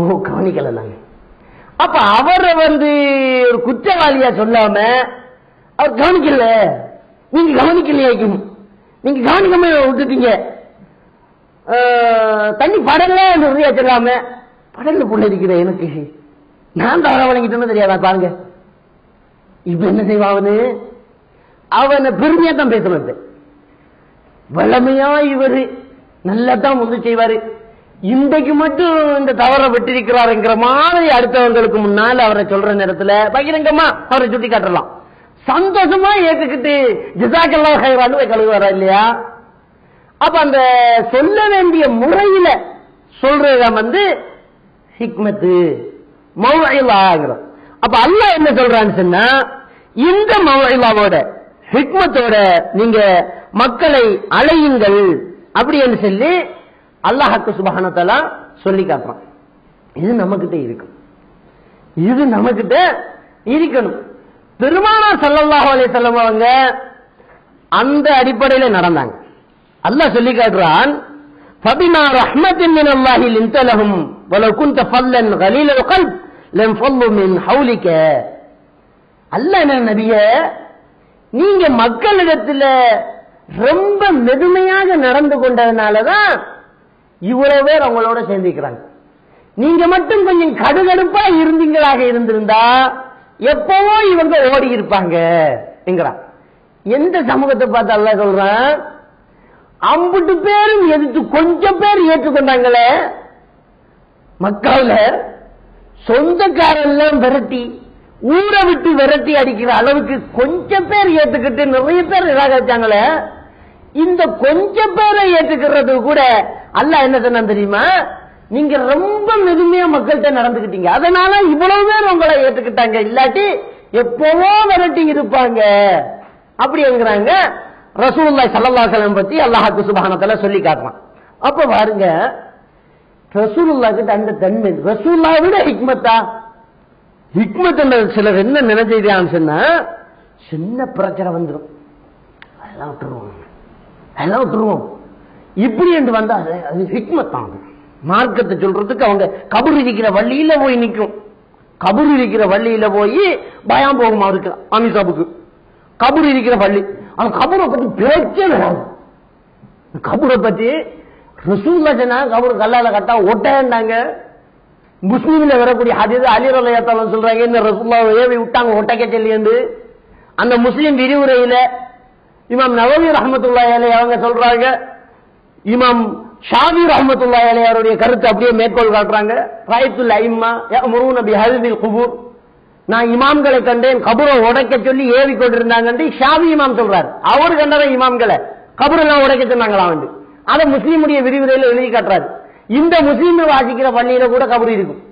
ஓ கவனிக்கல நாங்க அப்ப அவரை வந்து ஒரு குற்றவாளியா சொல்லாம அவர் கவனிக்கல. நீங்க கவனிக்கலையாக்கும் நீங்க கவனிக்காம விட்டுட்டீங்க. தண்ணி படல உறுதியா சொல்லாம படல்ல புள்ள இருக்கிற எனக்கு. நான் தவற வழங்கிட்டேன்னு தெரியாதா பாருங்க. இப்ப என்ன செய்வான் அவனை? பெருமையா தான் பேசணும் வளமையா இவரு. நல்லா தான் வந்து செய்வாரு. இன்றைக்கு மட்டும் இந்த தவறை விட்டிருக்கிறாருங்கிற மாதிரி அடுத்தவங்களுக்கு முன்னால் அவரை சொல்ற நேரத்தில் பகிரங்கமா அவரை சுட்டி காட்டலாம். சந்தோஷமா ஏத்துக்கிட்டு ஜிசாக்கெல்லாம் கைவாண்டு போய் கழுவுவாரா இல்லையா? அப்ப அந்த சொல்ல வேண்டிய முறையில சொல்றத வந்து ஹிக்மத்து மௌஇலாங்கிறோம். அப்ப அல்ல என்ன சொல்றான்னு சொன்னா இந்த மௌலாவோட ஹிக்மத்தோட நீங்க மக்களை அழையுங்கள் அப்படின்னு சொல்லி அல்லாஹ்க்கு சுபஹானத்தலா சொல்லி காட்டுறான் இது நம்மகிட்ட இருக்கும் இது நம்மகிட்ட இருக்கணும் பெருமானா ஸல்லல்லாஹு அலைஹி வஸல்லம் அவங்க அந்த அடிப்படையில நடந்தாங்க அல்லாஹ் சொல்லி காட்டுறான் فبما رحمة من الله لنت لهم ولو كنت فظا غليل القلب لانفضوا من حولك அல்லாஹ் என்ன நபிய நீங்க மக்களிடத்துல ரொம்ப மெதுமையாக நடந்து கொண்டதுனாலதான் இவ்வளவு பேர் அவங்களோட சேர்ந்துக்கிறாங்க நீங்க மட்டும் கொஞ்சம் கடுகடுப்பா இருந்தீங்களாக இருந்திருந்தா எப்பவோ இவங்க ஓடி இருப்பாங்க என்கிறான். எந்த சமூகத்தை பார்த்து அல்லாஹ் சொல்றான்? அம்புட்டு பேரும் எதிர்த்து கொஞ்சம் பேர் ஏற்றுக்கொண்டாங்களே மக்கள சொந்தக்காரெல்லாம் விரட்டி ஊரை விட்டு விரட்டி அடிக்கிற அளவுக்கு கொஞ்சம் பேர் ஏத்துக்கிட்டு நிறைய பேர் நிராகரிச்சாங்களே இந்த கொஞ்சம் பேரை ஏற்றுக்கிறது கூட அல்ல என்ன சொன்ன தெரியுமா? நீங்க ரொம்ப மெதுமையா மக்கள்கிட்ட நடந்துகிட்டீங்க அதனால இவ்வளவு பேர் உங்களை ஏத்துக்கிட்டாங்க. இல்லாட்டி எப்பவோ விரட்டி இருப்பாங்க. அப்படிங்கிறாங்க ரசூலுல்லாஹி ஸல்லல்லாஹு அலைஹி வஸல்லம் பத்தி அல்லாஹாக்கு சுப்ஹானஹு சொல்லி காட்டுறான். அப்ப பாருங்க. ரசூலுல்லா கிட்ட அந்த தன்மை ரசூல்லா விட ஹிக்மத்தா? ஹிக்மத் சிலர் என்ன நினைச்சிருக்கான்னு சொன்னா சின்ன பிரச்சனை வந்துடும் அதெல்லாம் விட்டுருவோம் அதெல்லாம் விட்டுருவோம். இப்படி என்று வந்தா அது ஹிக்மத்தான். அது. மார்க்கத்தை சொல்றதுக்கு அவங்க கபூர் இருக்கிற வள்ளியில போய் நிற்கும். கபூர் இருக்கிற வள்ளியில போய் பயம் போகுமா இருக்கு அமிதாபுக்கு கபூர் இருக்கிற பள்ளி அந்த கபூரை பத்தி பேச்சே வராது. கபூரை பத்தி ரசூல்லா சொன்னா கபர் கல்லால கட்டா ஒட்டேன்னாங்க முஸ்லீம்ல வரக்கூடிய ஹதீஸ் அலி ரலையத்தாலும் சொல்றாங்க இந்த ரசூல்லா ஏவி விட்டாங்க ஒட்டக்க சொல்லி அந்த முஸ்லீம் விரிவுரையில இமாம் நவவி ரஹமத்துல்லா அலைஹி அவங்க சொல்றாங்க இமாம் ஷாபி ரஹமத்துல்லா அலைஹி கருத்தை கருத்து அப்படியே மேற்கோள் காட்டுறாங்க. ராயத்துல் ஐம்மா யஅமுருன பிஹல்பில் குபூர். நான் இமாம்களை கண்டேன் கபூரை உடைக்க சொல்லி ஏவி கொண்டிருந்தாங்க ஷாபி இமாம் சொல்றாரு. அவர் கண்டவன் இமாம்களை கபூரெல்லாம் உடைக்க சொன்னாங்களா வந்து அதை முஸ்லீமுடைய விரிவுரையில் எழுதி காட்டுறாரு. இந்த முஸ்லீம் வாசிக்கிற பள்ளியில கூட கபர் இருக்கும்.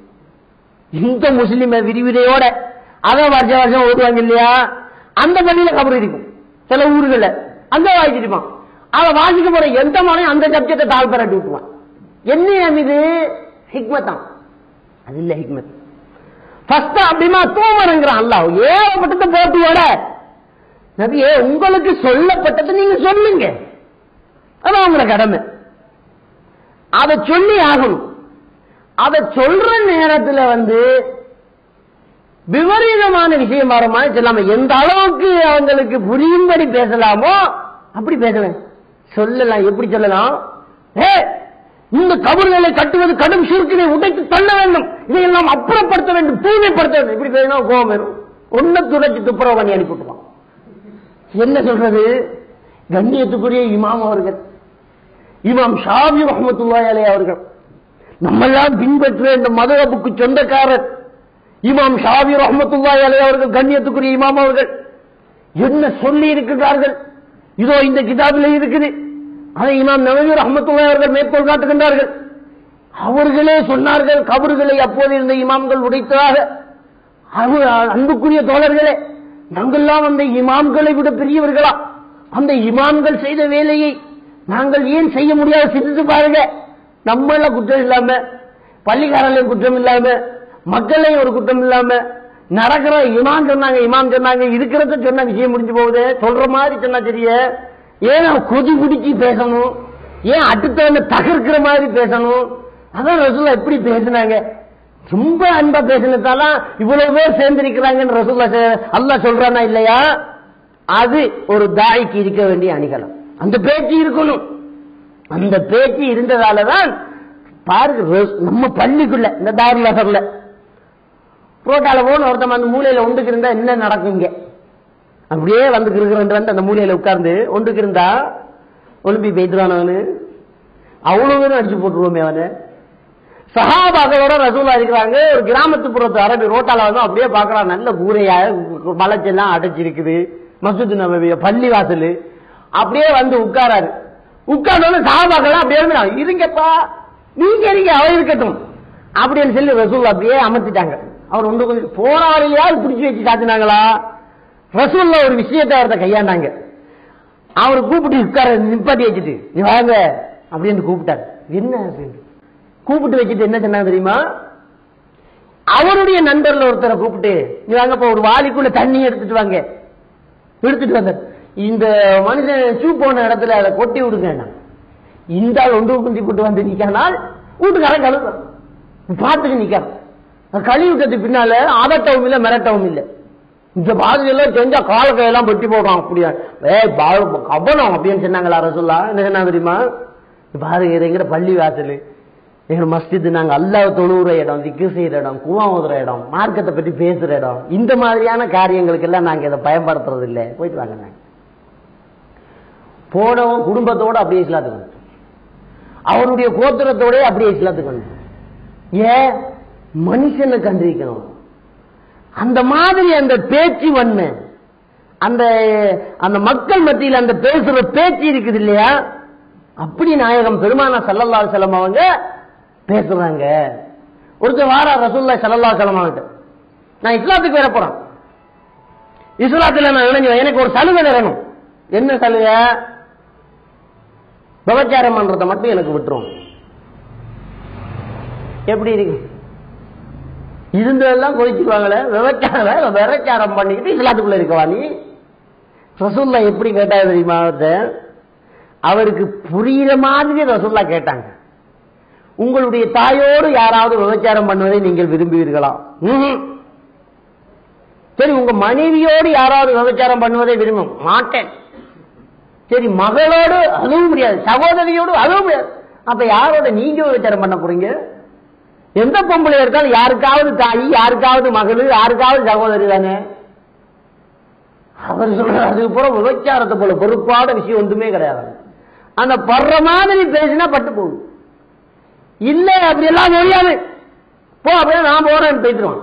இந்த முஸ்லீம் விரிவுரையோட அதை வருஷம் வருஷம் ஓடுவாங்க இல்லையா? அந்த பள்ளியில கபர் இருக்கும். சில ஊர்கள்ல. அங்க வாசிச்சிருப்பான். அவன் வாசிக்க போற எந்த மனையும் அந்த சப்ஜெக்டை தாழ் விட்டுவான் என்ன இது? ஹிக்மத் தான் அது இல்ல ஹிக்மத். ஃபர்ஸ்ட் அப்படிமா தூமருங்கிறான் அல்லாஹ். ஏகப்பட்டதை போட்டியோட நபியே உங்களுக்கு சொல்லப்பட்டதை நீங்க சொல்லுங்க. அது உங்களோட கடமை. அதை சொல்லி ஆகணும். அதை சொல்ற நேரத்தில் வந்து விபரீதமான விஷயம் வருமா சொல்லாம எந்த அளவுக்கு அவங்களுக்கு புரியும்படி பேசலாமோ அப்படி பேசுவேன் சொல்லலாம். எப்படி சொல்லலாம்? ஏ இந்த கபர்களை கட்டுவது கடும் சுருக்கினை உடைத்து தள்ள வேண்டும். இதையெல்லாம் அப்புறப்படுத்த வேண்டும் தூய்மைப்படுத்த வேண்டும். இப்படி பேசினா கோபம் வரும். ஒன்ன துடைச்சு துப்புரவு பண்ணி அனுப்பிவிட்டுவான் என்ன சொல்றது? கண்ணியத்துக்குரிய இமாம் அவர்கள் இமாம் ஷாபி ரஹமத்துல்லாஹி அலைஹி அவர்கள் நம்மெல்லாம் பின்பற்ற இந்த மதுரப்புக்கு சொந்தக்காரர் இமாம் ஷாபி ரஹமத்துல்லாஹி அலைஹி அவர்கள் கண்ணியத்துக்குரிய இமாம் அவர்கள். என்ன சொல்லி இருக்கிறார்கள் இதோ இந்த கிதாபில் இருக்குது. அதை இமாம் நவீர் அஹமத்துல்லா அவர்கள் மேற்கோள் காட்டுகின்றார்கள். அவர்களே சொன்னார்கள் கபறுகளை அப்போது இருந்த இமாம்கள் உடைத்ததாக. அன்புக்குரிய தோழர்களே நாங்கள்லாம் அந்த இமாம்களை விட பெரியவர்களா? அந்த இமாம்கள் செய்த வேலையை நாங்கள் ஏன் செய்ய முடியாது? சிந்தித்து பாருங்க. நம்மள குற்றம் இல்லாம பள்ளிக்காரர்களையும் குற்றம் இல்லாம மக்களையும் ஒரு குற்றம் இல்லாம நடக்கிற இமாம் சொன்னாங்க இமாம் சொன்னாங்க இருக்கிறத சொன்ன விஷயம் முடிஞ்சு போகுது. சொல்ற மாதிரி சொன்னா தெரிய ஏன் கொதி குடிச்சு பேசணும்? ஏன் அடுத்தவங்க தகர்க்கிற மாதிரி பேசணும்? அதான் ரசூல்லா எப்படி பேசினாங்க. ரொம்ப அன்பா பேசினதாலாம் இவ்வளவு பேர் சேர்ந்திருக்கிறாங்கன்னு ரசூல்லா அல்லா சொல்றானா இல்லையா? அது ஒரு தாய்க்கு இருக்க வேண்டிய அணிகலம். அந்த பேச்சு இருக்கணும். அந்த பேச்சு இருந்ததாலதான் பாருங்க நம்ம பள்ளிக்குள்ள இந்த தாரி நகர்ல ரோட்டால போன ஒருத்தம் அந்த மூலையில ஒன்றுக்கு இருந்தா என்ன நடக்கும் அப்படியே வந்து அந்த மூலையில உட்கார்ந்து ஒன்றுக்கு இருந்தா ஒலிம்பி பெய்துறான் அவனு அவ்வளவு அடிச்சு போட்டுருவோமே அவனை. சஹாபாக்களோட ரசூலா இருக்கிறாங்க. ஒரு கிராமத்து புறத்து அரபி ரோட்டால வந்து அப்படியே பாக்குறான் நல்ல கூரையா மலைச்செல்லாம் அடைச்சிருக்குது. மசூத் நபவிய பள்ளி வாசல் அப்படியே வந்து உட்காராரு. உட்கார்ந்து சஹாபாக்கள் அப்படியே இருந்தாங்க இருங்கப்பா நீங்க இருங்க அவ இருக்கட்டும். அப்படின்னு சொல்லி ரசூல் அப்படியே அமர்த்திட்டாங்க. அவர் ஒன்று கொஞ்சம் போன பிடிச்சி வச்சு சாத்தினாங்களா? ரசூல்ல ஒரு விஷயத்தை அவர்த்த கையாண்டாங்க. அவரை கூப்பிட்டு உட்கார நிப்பாட்டி வச்சுட்டு நீ வாங்க அப்படின்னு கூப்பிட்டாரு. என்ன அப்படின்னு? கூப்பிட்டு வச்சுட்டு என்ன சொன்னாங்க தெரியுமா? அவருடைய நண்பர்ல ஒருத்தரை கூப்பிட்டு நீ வாங்கப்பா ஒரு வாலிக்குள்ள தண்ணி எடுத்துட்டு வாங்க. எடுத்துட்டு வந்த இந்த மனுஷன் ஷூ போன இடத்துல அதை கொட்டி விடுங்க இந்த ஆள் ஒன்று குந்தி போட்டு வந்து நிக்கானால் வீட்டுக்காரன் கழுவு பார்த்துட்டு நிக்கான் கழுவி விட்டது பின்னால ஆதட்டவும் இல்லை மிரட்டவும் இல்லை. இந்த பாதி எல்லாம் செஞ்சா கால கையெல்லாம் வெட்டி போடுறான் அப்படியா? ஏ கவனம் அப்படின்னு சொன்னாங்களா ரசூல்லா என்ன சொன்னா தெரியுமா? பாருங்க எங்கிற பள்ளி வாசல். எங்க மஸ்ஜித் நாங்க அல்லாஹ் தொழுகிற இடம் திக்கு செய்யற இடம் குவம் ஊதுற இடம் மார்க்கத்தை பற்றி பேசுற இடம் இந்த மாதிரியான காரியங்களுக்கு எல்லாம் நாங்க இதை பயன்படுத்துறது இல்லை. போயிட்டு வாங்க நாங்க. போனவன் குடும்பத்தோட அப்படியே இஸ்லாத்துக்கு அவருடைய கோத்திரத்தோட அப்படியே இஸ்லாத்துக்கு வந்து ஏன்? மனுஷனை கண்டிருக்கணும் அந்த மாதிரி அந்த பேச்சு வன்மை. அந்த அந்த மக்கள் மத்தியில் அந்த பேசுற பேச்சு இருக்குது இல்லையா? அப்படி நாயகம் பெருமானா சல்லல்லா செல்லம் அவங்க பேசுறாங்க. ஒருத்தர் வாரா ரசூல்லா சல்லல்லா செல்லம் அவங்கிட்ட நான் இஸ்லாத்துக்கு வேற போறேன். இஸ்லாத்துல நான் இணைஞ்சு எனக்கு ஒரு சலுகை நிறணும் என்ன சலுகை? விபச்சாரம் பண்றதை மட்டும் எனக்கு விட்டுரும். எப்படி இருக்கு? இருந்ததெல்லாம் கொதிச்சுக்குவாங்களே விவச்சாரம் விவச்சாரம் பண்ணிக்கிட்டு இஸ்லாத்துக்குள்ள இருக்கவா நீ? ரசுல்லா எப்படி கேட்டா தெரியுமா அவருக்கு புரியுற மாதிரி ரசுல்லா கேட்டாங்க. உங்களுடைய தாயோடு யாராவது விபச்சாரம் பண்ணுவதை நீங்கள் விரும்புவீர்களா? சரி உங்க மனைவியோடு யாராவது விபச்சாரம் பண்ணுவதை விரும்பும்? மாட்டேன். சரி மகளோடு அதுவும் முடியாது சகோதரியோடு அதுவும் முடியாது அப்ப யாரோட நீங்க விபச்சாரம் பண்ண போறீங்க? எந்த பொம்பளை இருக்காலும் யாருக்காவது தாய் யாருக்காவது மகள் யாருக்காவது சகோதரி தானே? அவர் சொல்ற அதுக்கு போல விபச்சாரத்தை போல பொறுப்பான விஷயம் ஒன்றுமே கிடையாது. அந்த படுற மாதிரி பேசினா பட்டு போகுது. இல்லை அப்படி எல்லாம் முடியாது போ அப்படியே நான் போறேன் பேசிடுவான்.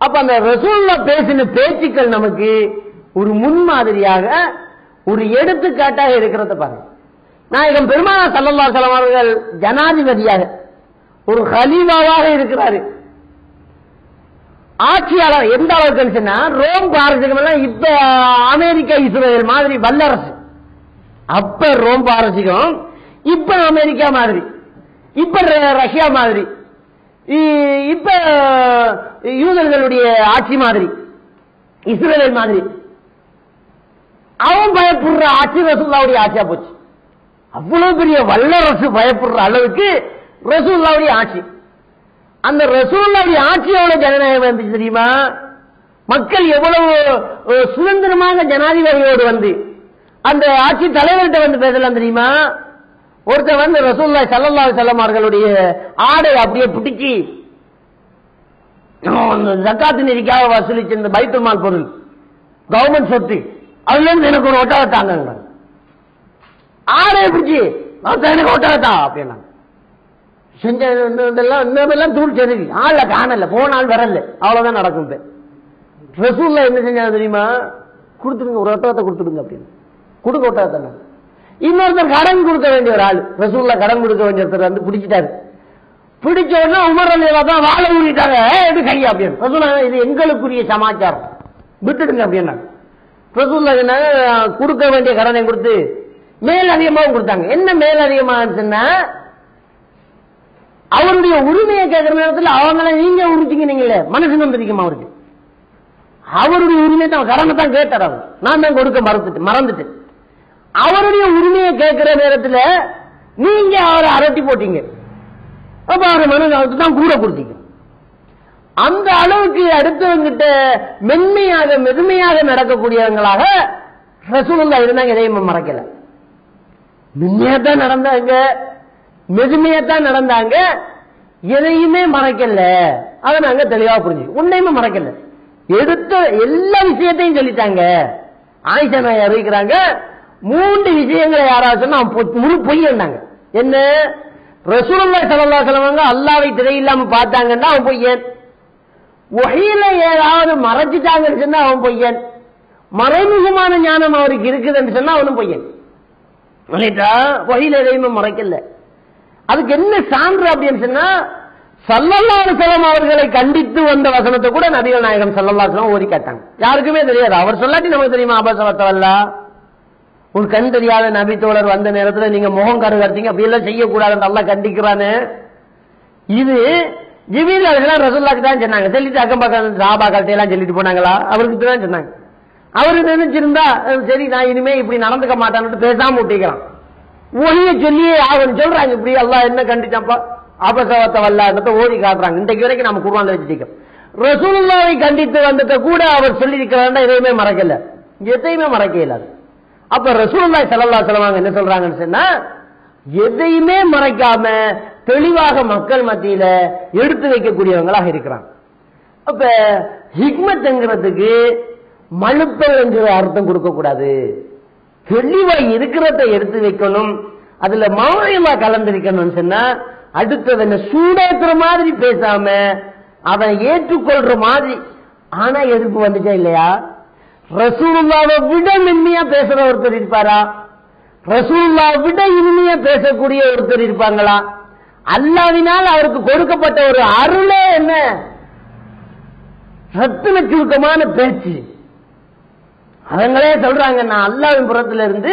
அப்ப அந்த ரசூல்ல பேசின பேச்சுக்கள் நமக்கு ஒரு முன்மாதிரியாக ஒரு எடுத்துக்காட்டாக இருக்கிறத பாருங்க. நான் இதன் பெருமாள் சல்லல்லா சலம் அவர்கள் ஜனாதிபதியாக ஒரு ஹலீமாவாக இருக்கிறாரு. ஆட்சியாளர் எந்த அளவுக்கு ரோம் பாரசீகம் எல்லாம் இப்ப அமெரிக்கா இஸ்ரேல் மாதிரி வல்லரசு. அப்ப ரோம் பாரசீகம் இப்ப அமெரிக்கா மாதிரி. இப்ப ர- ரஷ்யா மாதிரி. இ- இப்ப யூதர்களுடைய ஆட்சி மாதிரி. இஸ்ரேல் மாதிரி. அவன் பயப்படுற ஆட்சி ரசுல்லாவுடைய ஆட்சியா போச்சு. அவ்வளவு பெரிய வல்லரசு பயப்படுற அளவுக்கு ரசூல்லாவுடைய ஆட்சி. அந்த ரசூல்லாவுடைய ஆட்சி எவ்வளவு ஜனநாயகம் இருந்துச்சு தெரியுமா? மக்கள் எவ்வளவு சுதந்திரமாக ஜனாதிபதியோடு வந்து அந்த ஆட்சி தலைவர்கிட்ட வந்து பேசலாம் தெரியுமா? ஒருத்தர் வந்து ரசூல்லா சல்லல்லா செல்லம் அவர்களுடைய ஆடை அப்படியே பிடிச்சி அந்த ஜக்காத்து நிதிக்காக வசூலிச்ச இந்த பைத்துல் மால் பொருள் கவர்மெண்ட் சொத்து அதுல இருந்து எனக்கு ஒரு ஒட்டாவை தாங்க ஆடை பிடிச்சி எனக்கு ஒட்டகை தான் அப்படின்னா செஞ்ச தூள் சரி ஆள்ல காணல போனால் வரல. அவ்வளவுதான் நடக்கும் ரசூல்ல என்ன செஞ்சாங்க தெரியுமா? கொடுத்துடுங்க ஒரு ஒட்டகத்தை கொடுத்துடுங்க அப்படின்னு. கொடுக்க ஒட்டகத்தை இன்னொருத்தர் கடன் கொடுக்க வேண்டிய ஒரு ஆள். ரசூல்ல கடன் கொடுக்க வேண்டிய ஒருத்தர் வந்து பிடிச்சிட்டாரு. பிடிச்ச உடனே உமர் அலி தான் வாழை ஊறிட்டாங்க. எது கையா அப்படின்னு. ரசூல்லா இது எங்களுக்குரிய சமாச்சாரம். விட்டுடுங்க அப்படின்னா. ரசூல்லா என்ன கொடுக்க வேண்டிய கடனை கொடுத்து மேல் அதிகமாகவும் கொடுத்தாங்க. என்ன மேல் அதிகமாக அவருடைய உரிமையை கேட்கிற நேரத்தில் அவங்கள நீங்க உரிச்சிங்க நீங்களே மனசு வந்திருக்குமா அவருக்கு. அவருடைய உரிமையை தான் கடனை தான் கேட்டார் அவர். நான் தான் கொடுக்க மறந்துட்டு மறந்துட்டு அவருடைய உரிமையை கேட்கிற நேரத்தில் நீங்க அவரை அரட்டி போட்டீங்க. அப்ப அவரை மனு அவருக்கு தான் கூட கொடுத்தீங்க. அந்த அளவுக்கு அடுத்தவங்கிட்ட மென்மையாக மெதுமையாக நடக்கக்கூடியவங்களாக ரசூலுல்லா இருந்தாங்க எதையும் மறக்கல. மென்மையா தான் நடந்தாங்க. மெதுமையத்தான் நடந்தாங்க எதையுமே மறைக்கல. அதை நாங்க தெளிவா புரிஞ்சு உன்னையுமே மறைக்கல. எடுத்த எல்லா விஷயத்தையும் சொல்லிட்டாங்க. ஆயிஷா நாய் அறிவிக்கிறாங்க மூன்று விஷயங்களை யாராவது சொன்னா அவன் பொய் முழு என்ன? ரசூலுல்லா சலல்லா அலைஹி அல்லாவை அல்லாஹ்வை திரையில்லாம பார்த்தாங்கன்னா அவன் பொய்யன் ஒகையில ஏதாவது மறைச்சிட்டாங்கன்னு சொன்னா அவன் பொய்யன் மறைமுகமான ஞானம் அவருக்கு இருக்குதுன்னு சொன்னா அவனும் பொய்யன் ரைட்டா எதையுமே மறைக்கல. அதுக்கு என்ன சான்று அப்படின்னு சொன்னா சல்லல்லா அவர்களை கண்டித்து வந்த வசனத்தை கூட நபிகள் நாயகம் சல்லல்லா ஓதி ஓடி கேட்டாங்க யாருக்குமே தெரியாது. அவர் சொல்லாட்டி நமக்கு தெரியுமா அபசவத்தவல்லா ஒரு கண் தெரியாத நபி தோழர் வந்த நேரத்தில் நீங்க முகம் கருகர்த்தீங்க அப்படி எல்லாம் செய்யக்கூடாதுன்னு நல்லா கண்டிக்கிறானு. இது ஜிபீல் அலிஸ்லாம் ரசூல்லாக்கு தான் சொன்னாங்க. சொல்லிட்டு அக்கம் பக்கம் சாபாக்கள்கிட்ட எல்லாம் சொல்லிட்டு போனாங்களா? அவருக்கு தான் சொன்னாங்க. அவரு நினைச்சிருந்தா சரி நான் இனிமே இப்படி நடந்துக்க மாட்டான்னு பேசாம விட்டிக்கிறான் ஒளிய சொல்லியே அவன் சொல்றாங்க இப்படி எல்லாம் என்ன கண்டிச்சாப்பா அபசவத்தை வல்லாதத்தை ஓடி காட்டுறாங்க. இன்றைக்கு வரைக்கும் நம்ம குர்ஆன்ல வச்சுட்டோம் ரசூல்லாவை கண்டித்து வந்ததை கூட அவர் சொல்லியிருக்கிறாருன்னா எதையுமே மறக்கல. எதையுமே மறைக்க இயலாது அப்ப ரசூலுல்லாஹி செலவா செலவாங்க என்ன சொல்றாங்கன்னு சொன்னா எதையுமே மறைக்காம தெளிவாக மக்கள் மத்தியில எடுத்து வைக்கக்கூடியவங்களாக இருக்கிறாங்க. அப்ப ஹிக்மத்ங்கிறதுக்கு மழுப்பல் என்கிற அர்த்தம் கொடுக்க கூடாது தெளிவா இருக்கிறத எடுத்து வைக்கணும். அதுல மௌனமா கலந்திருக்கணும்னு சொன்னா என்ன சூடேத்துற மாதிரி பேசாம அவன் ஏற்றுக்கொள்ற மாதிரி. ஆனா எதிர்ப்பு வந்துச்சா இல்லையா? ரசூலுல்லாவை விட மென்மையா பேசுற ஒருத்தர் இருப்பாரா? ரசூல்லா விட இனிமையா பேசக்கூடிய ஒருத்தர் இருப்பாங்களா? அல்லாவினால் அவருக்கு கொடுக்கப்பட்ட ஒரு அருளே என்ன? ரத்தின சுருக்கமான பேச்சு. அவங்களே சொல்றாங்க நான் அல்லாவின் புறத்துல இருந்து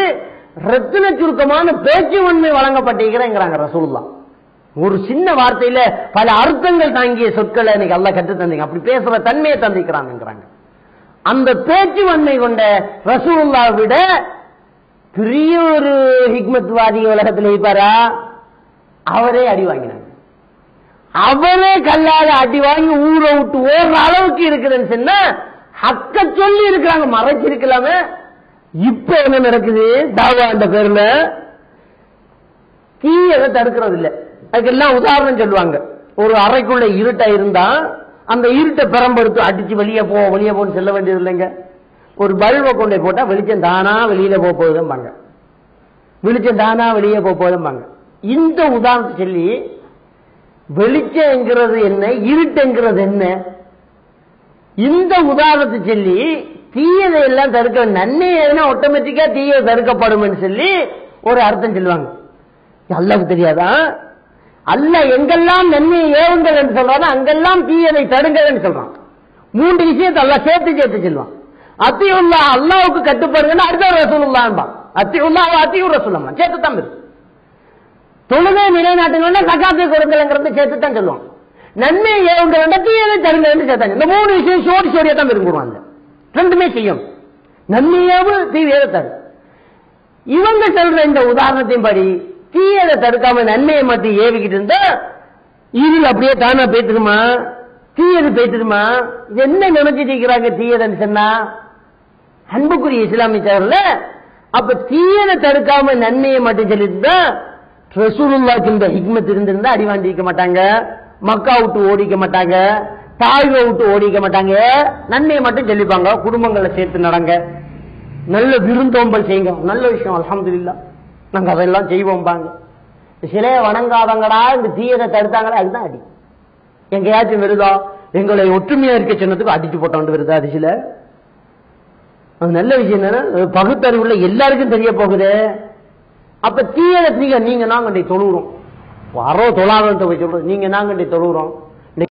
ரத்தின சுருக்கமான பேச்சு உண்மை வழங்கப்பட்டிருக்கிறேங்கிறாங்க ரசூல்லா ஒரு சின்ன வார்த்தையில பல அர்த்தங்கள் தாங்கிய சொற்களை இன்னைக்கு அல்ல கற்று தந்தீங்க. அப்படி பேசுற தன்மையை தந்திக்கிறாங்கிறாங்க அந்த பேச்சு வன்மை கொண்ட ரசூல்லா விட பெரிய ஒரு ஹிக்மத்வாதி உலகத்தில் இருப்பாரா? அவரே அடி வாங்கினாங்க. அவரே கல்லால அடி வாங்கி ஊரை விட்டு ஓடுற அளவுக்கு இருக்குதுன்னு சொன்னா ஹக்க சொல்லி இருக்கிறாங்க மறைச்சிருக்கலாமே. இப்ப என்ன நடக்குது? தாவா அந்த பேர்ல தீயதை தடுக்கிறது இல்ல அதுக்கெல்லாம் உதாரணம் சொல்லுவாங்க. ஒரு அறைக்குள்ள இருட்டா இருந்தா அந்த இருட்டை பெரம்பெடுத்து அடிச்சு வெளியே போ வெளியே போன்னு செல்ல வேண்டியது இல்லைங்க. ஒரு பல்பை கொண்டு போட்டா வெளிச்சம் தானா வெளியில போக போகுதும்பாங்க. வெளிச்சம் தானா வெளியே போக போகுதும்பாங்க. இந்த உதாரணத்தை சொல்லி வெளிச்சம்ங்கிறது என்ன இருட்டுங்கிறது என்ன? இந்த உதாரணத்தை சொல்லி தீயதை எல்லாம் தடுக்க நன்மை எதுனா ஆட்டோமேட்டிக்கா தீயதை தடுக்கப்படும் சொல்லி ஒரு அர்த்தம் சொல்லுவாங்க. அல்லாவுக்கு தெரியாதான் அல்ல எங்கெல்லாம் நன்மையை ஏவுங்கள் என்று சொல்றானோ அங்கெல்லாம் தீயதை தடுங்கள் சொல்றான். மூன்று விஷயத்தை அல்ல சேர்த்து சேர்த்து சொல்லுவான். அத்தியுல்லா அல்லாவுக்கு கட்டுப்பாடுங்கன்னா அடுத்த ரசூலுல்லான்பா அத்தியுல்லா அத்தியூர் ரசூலம்மா சேர்த்து தான் இருக்கு. தொழுகை நிலைநாட்டுங்கன்னா சக்காத்தை கொடுங்கள்ங்கிறது சேர்த்து தான் சொல்லுவான். நன்மையை ஏவுங்க தீயதை தருங்க கேட்டாங்க. இந்த மூணு விஷயம் சோடி சோடியா தான் விரும்புவாங்க. ரெண்டுமே செய்யும். நன்மையாவும் தீவிர தரும் இவங்க சொல்ற இந்த உதாரணத்தின் படி தீயதை தடுக்காம நன்மையை மட்டும் ஏவிக்கிட்டு இருந்தா இதில் அப்படியே தானா பேத்துருமா தீயது பேத்துருமா என்ன நினைச்சிட்டு இருக்கிறாங்க தீயதுன்னு சொன்னா? அன்புக்குரிய இஸ்லாமிய சகோதரர்ல அப்ப தீயதை தடுக்காம நன்மையை மட்டும் சொல்லிட்டு தான் ரசூலுல்லாக்கு இந்த ஹிக்மத் இருந்திருந்தா அடி வாங்கிக்க மாட்டாங்க. மக்கா விட்டு ஓடிக்க மாட்டாங்க தாய்வை விட்டு ஓடிக்க மாட்டாங்க. நன்மையை மட்டும் சொல்லிப்பாங்க குடும்பங்களை சேர்த்து நடங்க. நல்ல விருந்தோம்பல் செய்யுங்க. நல்ல விஷயம் அல்ஹம்துலில்லாஹ் நாங்க அதெல்லாம் செய்வோம் பாங்க சிலைய வணங்காதங்கடா இந்த தீயதை தடுத்தாங்களா? அதுதான் அடி. எங்கேயாச்சும் விருதா? எங்களை ஒற்றுமையா இருக்க சின்னத்துக்கு அடிச்சு போட்டோம் விருதா அது சில? அது நல்ல விஷயம் என்ன பகுத்தறிவுள்ள எல்லாருக்கும் தெரிய போகுது. அப்ப தீயதை நீங்க நீங்க நாங்க தொழுகிறோம். வரோம் தொழாதன்ட்டு போய் சொல்றோம். நீங்க நாங்க தொழுகிறோம்?